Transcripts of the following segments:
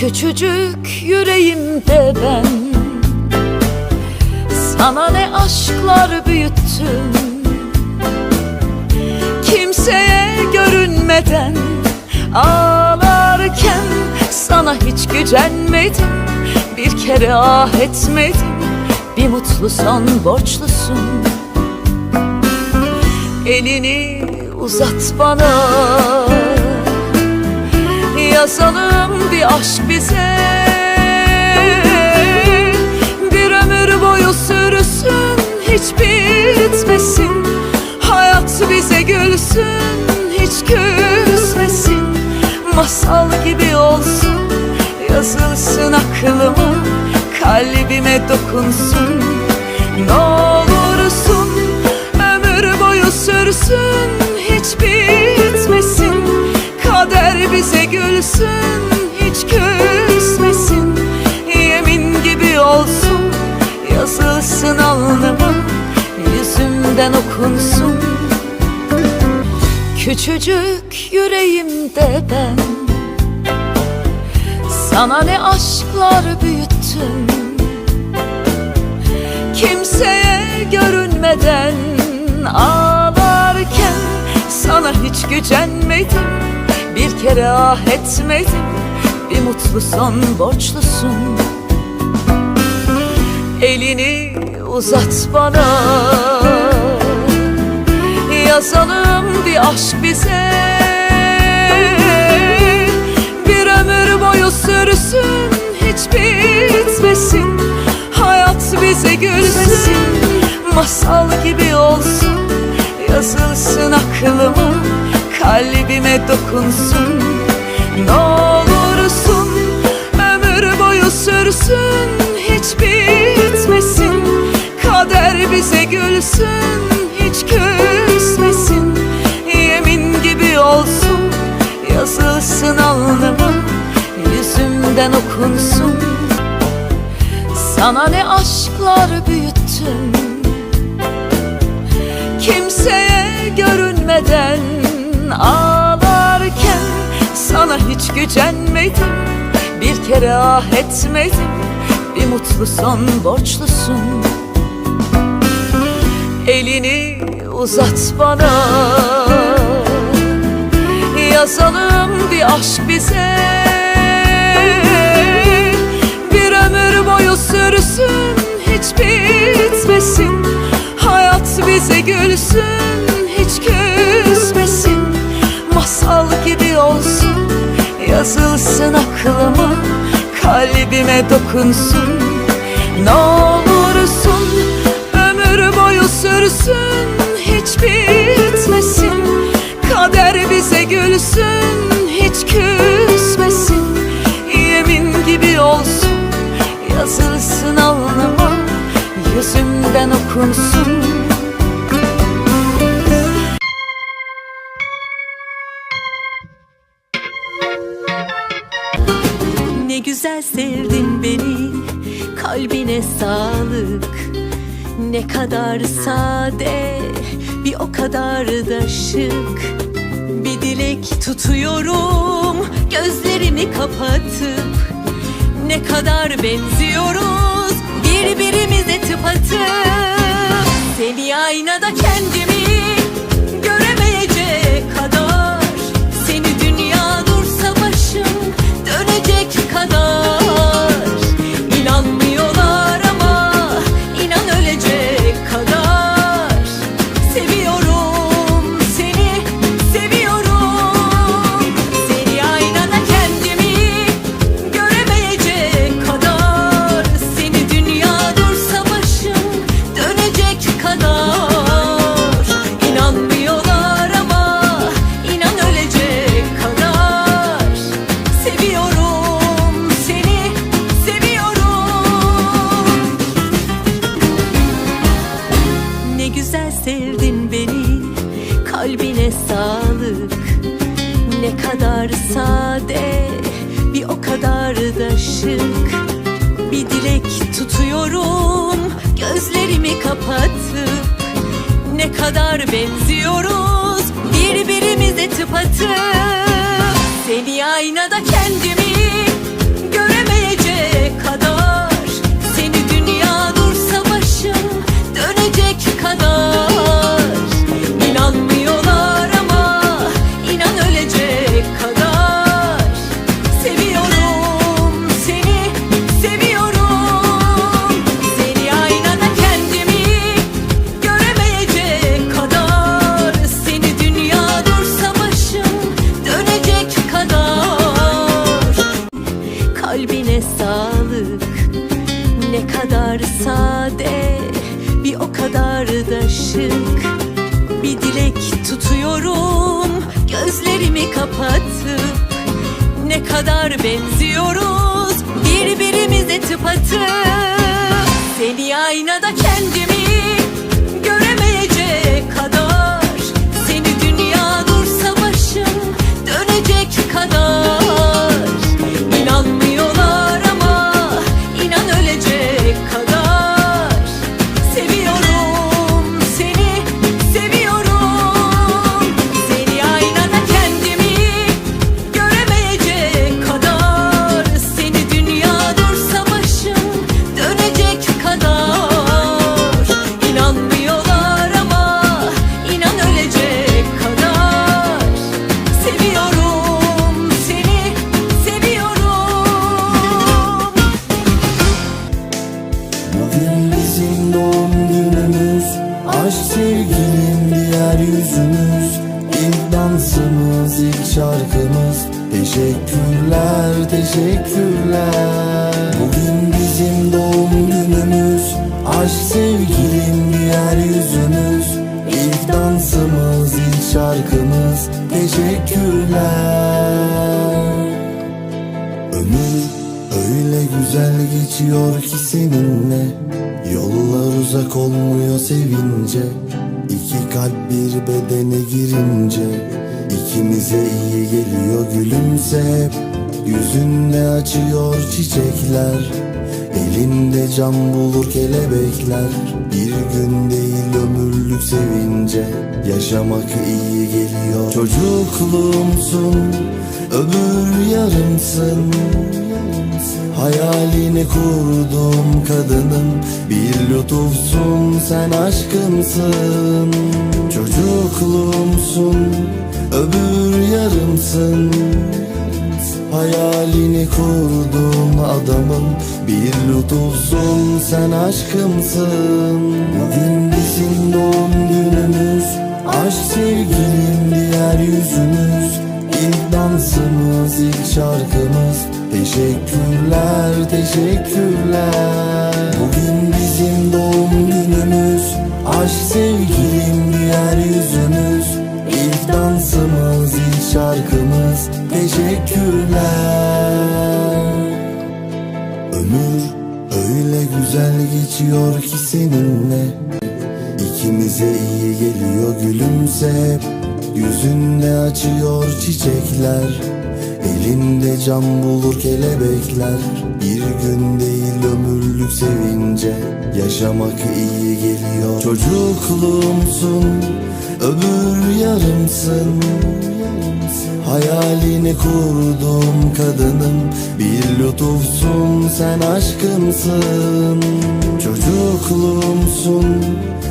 Küçücük yüreğimde ben. Sana ne aşklar büyüttüm. Kimseye görünmeden Ağlarken sana hiç gücenmedim. Bir kere ah etmedim Bir mutlu son borçlusun. Elini uzat bana Yazalım bir aşk bize. Bir ömür boyu sürsün Hiç bitmesin. Hayat bize gülsün Hiç küsmesin. Masal gibi olsun Yazılsın aklıma Kalbime dokunsun. Ne olursun Ömür boyu sürsün gülsün Hiç küsmesin. Yemin gibi olsun Yazılsın alnıma Yüzümden okunsun. Küçücük yüreğimde ben Sana ne aşklar büyüttüm. Kimseye görünmeden ağlarken Sana hiç gücenmedim Bir kere ah etmedim. Bir mutlu son borçlusun. Elini uzat bana. Yazalım bir aşk bize. Bir ömür boyu sürsün Hiç bitmesin. Hayat bize gülsün Masal gibi olsun. Yazılsın aklıma Kalbime dokunsun. Ne olursun Ömür boyu sürsün Hiç bitmesin. Kader bize gülsün Hiç küsmesin. Yemin gibi olsun Yazılsın alnıma Yüzümden okunsun. Sana ne aşklar büyüttüm. Kimseye görünmeden ağlarken Sana hiç gücenmedim Bir kere ah etmedim Bir mutlu son borçlusun. Elini uzat bana Yazalım bir aşk bize. Bir ömür boyu sürsün Hiç bitmesin Hayat bize gülsün Hiç küsmesin olsun. Yazılsın aklıma Kalbime dokunsun. Ne olursun Ömür boyu sürsün. Hiç bitmesin. Kader bize gülsün. Hiç küsmesin. Yemin gibi olsun. Yazılsın alnıma Yüzümden okunsun da şık Bir dilek tutuyorum Gözlerimi kapatıp Ne kadar benziyoruz Birbirimize tıpatıp Seni aynada kendimi da şık Bir dilek tutuyorum. Gözlerimi kapatıp Ne kadar benziyoruz. Birbirimize tıpatıp Seni aynada kendimi aynada kendimi Aşk sevginin diğer yüzümüz İlk dansımız, ilk şarkımız. Teşekkürler. Ömür öyle güzel geçiyor ki seninle. Yollar uzak olmuyor sevince. İki kalp bir bedene girince. İkimize iyi geliyor gülümse Yüzünde açıyor çiçekler Elinde cam bulur kelebekler Bir gün değil ömürlük sevince. Yaşamak iyi geliyor. Çocukluğumsun Öbür yarımsın. Hayalini kurdum kadınım Bir lütufsun sen aşkımsın. Çocukluğumsun Öbür yarımsın. Hayalini kurdum adamım Bir lütufsun sen aşkımsın. Bugün bizim doğum günümüz. Aşk sevgilim diğer yüzümüz. İlk dansımız ilk şarkımız. Teşekkürler teşekkürler. Bugün bizim doğum günümüz. Aşk sevgilim diğer yüzümüz. İlk dansımız, ilk şarkımız. Teşekkürler güzel geçiyor ki seninle. İkimize iyi geliyor gülümse. Yüzünde açıyor çiçekler. Elinde cam bulur kelebekler. Bir gün değil ömürlük sevince. Yaşamak iyi geliyor. Çocukluğumsun Öbür yarımsın Hayalini kurdum kadınım Bir lütufsun sen aşkımsın. Çocukluğumsun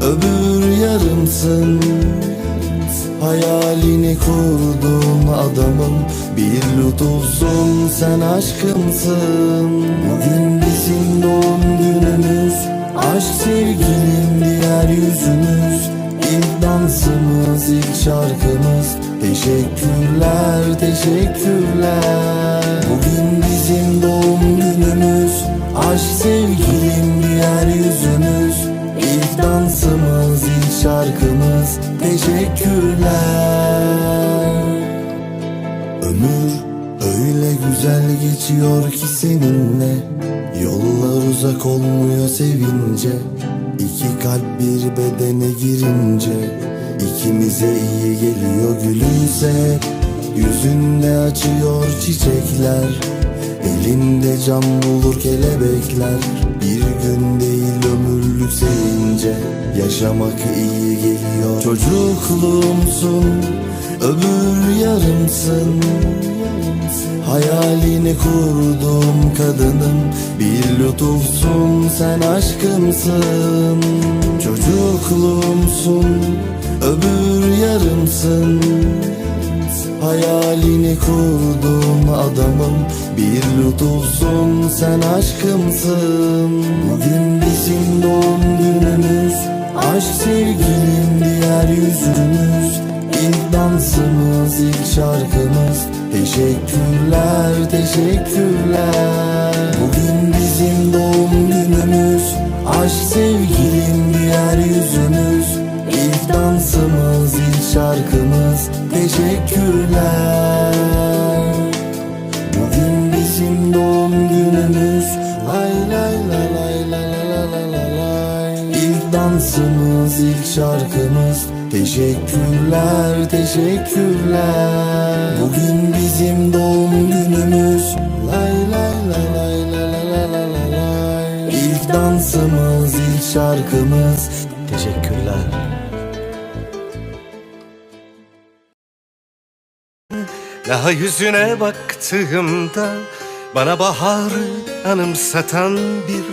Öbür yarımsın. Hayalini kurdum adamım. Bir lütufsun sen aşkımsın. Bugün bizim doğum günümüz. Aşk sevginin diğer yüzümüz. İlk dansımız, ilk şarkımız Teşekkürler, teşekkürler. Bugün bizim doğum günümüz. Aşk sevgilim diğer yüzümüz. İlk dansımız, ilk şarkımız. Teşekkürler. Ömür öyle güzel geçiyor ki seninle. Yollar uzak olmuyor sevince. İki kalp bir bedene girince İkimize iyi geliyor gülümse. Yüzünde açıyor çiçekler. Elinde cam bulur kelebekler. Bir gün değil ömürlük sevince. Yaşamak iyi geliyor. Çocukluğumsun Öbür yarımsın. Hayalini kurdum kadınım. Bir lütufsun sen aşkımsın. Çocukluğumsun Öbür yarımsın. Hayalini kurdum adamım. Bir lütufsun sen aşkımsın. Bugün bizim doğum günümüz. Aşk sevginin diğer yüzümüz. İlk dansımız ilk şarkımız. Teşekkür Teşekkürler, teşekkürler. Bugün bizim doğum günümüz. Aşk sevgilim Teşekkürler Bugün bizim doğum günümüz Lay lay lay lay lay lay lay lay İlk dansımız, ilk şarkımız Teşekkürler, teşekkürler Bugün bizim doğum günümüz lay lay lay lay lay lay lay lay İlk dansımız, ilk şarkımız Teşekkürler Daha yüzüne baktığımda Bana baharı anımsatan bir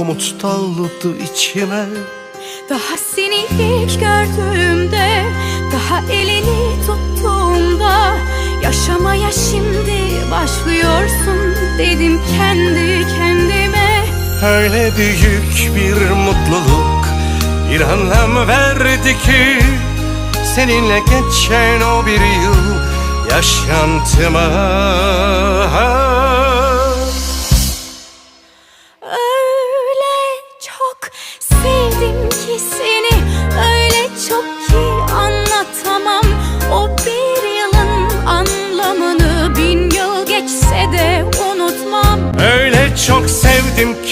umut doludu içime. Daha seni ilk gördüğümde Daha elini tuttuğumda Yaşamaya şimdi başlıyorsun Dedim kendi kendime. Öyle büyük bir mutluluk Bir anlam verdi ki Seninle geçen o bir yıl Yaşantıma. Öyle çok sevdim ki seni Öyle çok ki anlatamam. O bir yılın anlamını Bin yıl geçse de unutmam. Öyle çok sevdim ki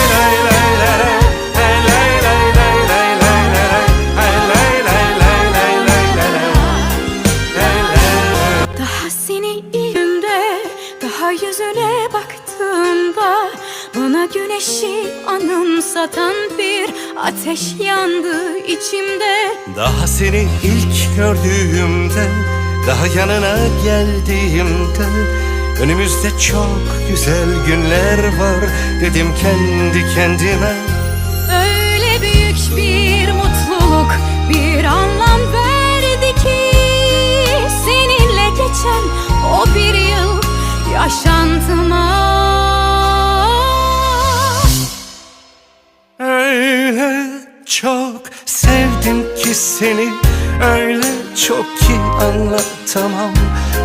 güneşi anımsatan bir ateş yandı içimde. Daha seni ilk gördüğümde Daha yanına geldiğimde Önümüzde çok güzel günler var Dedim kendi kendime. Öyle büyük bir mutluluk Bir anlam verdi ki Seninle geçen o bir yıl Yaşantıma seni. Öyle çok ki anlatamam.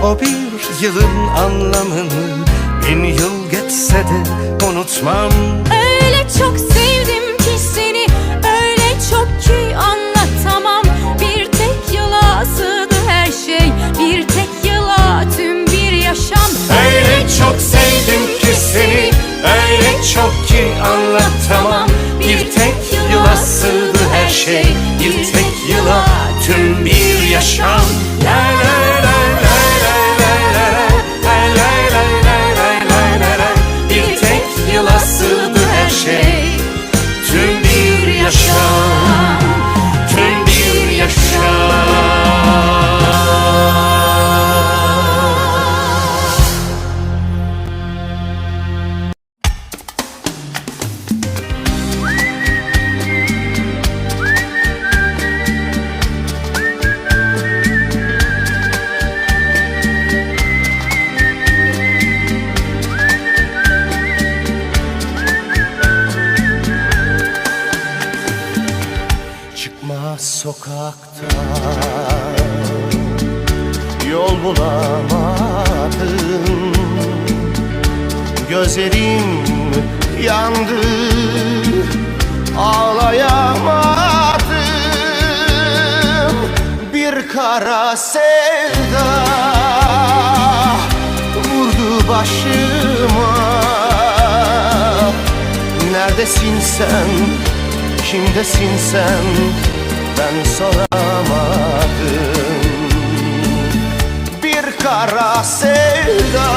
O bir yılın anlamını Bin yıl geçse de unutmam. Öyle çok sevdim ki seni Öyle çok ki anlatamam. Bir tek yıla sığdı her şey Bir tek yıla tüm bir yaşam. Öyle çok sevdim ki seni Öyle çok ki anlatamam kara sevda Vurdu başıma Neredesin sen? Kimdesin sen? Ben soramadım Bir kara sevda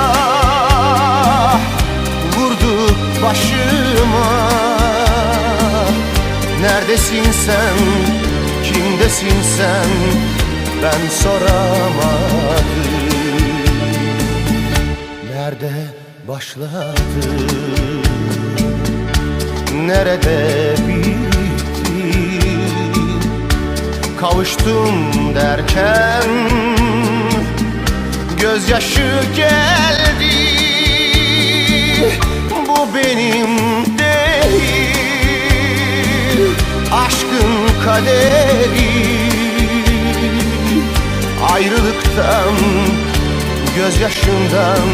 Vurdu başıma Neredesin sen? Kimdesin sen? Ben soramadım Nerede başladı? Nerede bitti? kavuştum derken Gözyaşı geldi Bu benim değil Aşkın kaderi Ayrılıktan Gözyaşından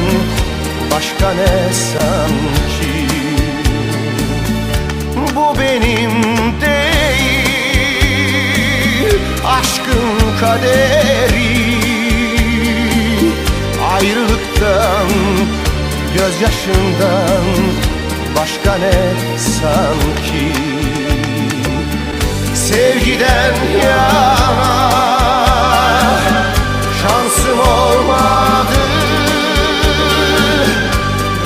Başka ne sanki? Bu benim değil Aşkın kaderi. Ayrılıktan Gözyaşından Başka ne sanki? Sevgiden yana olmadı.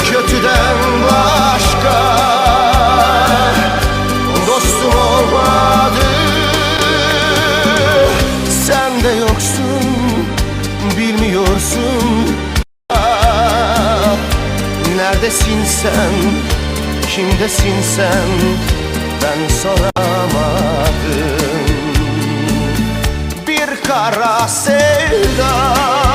Kötüden başka Dostum olmadı. Sen de yoksun Bilmiyorsun. Neredesin sen Kimdesin sen? Ben soramadım. Kara sevda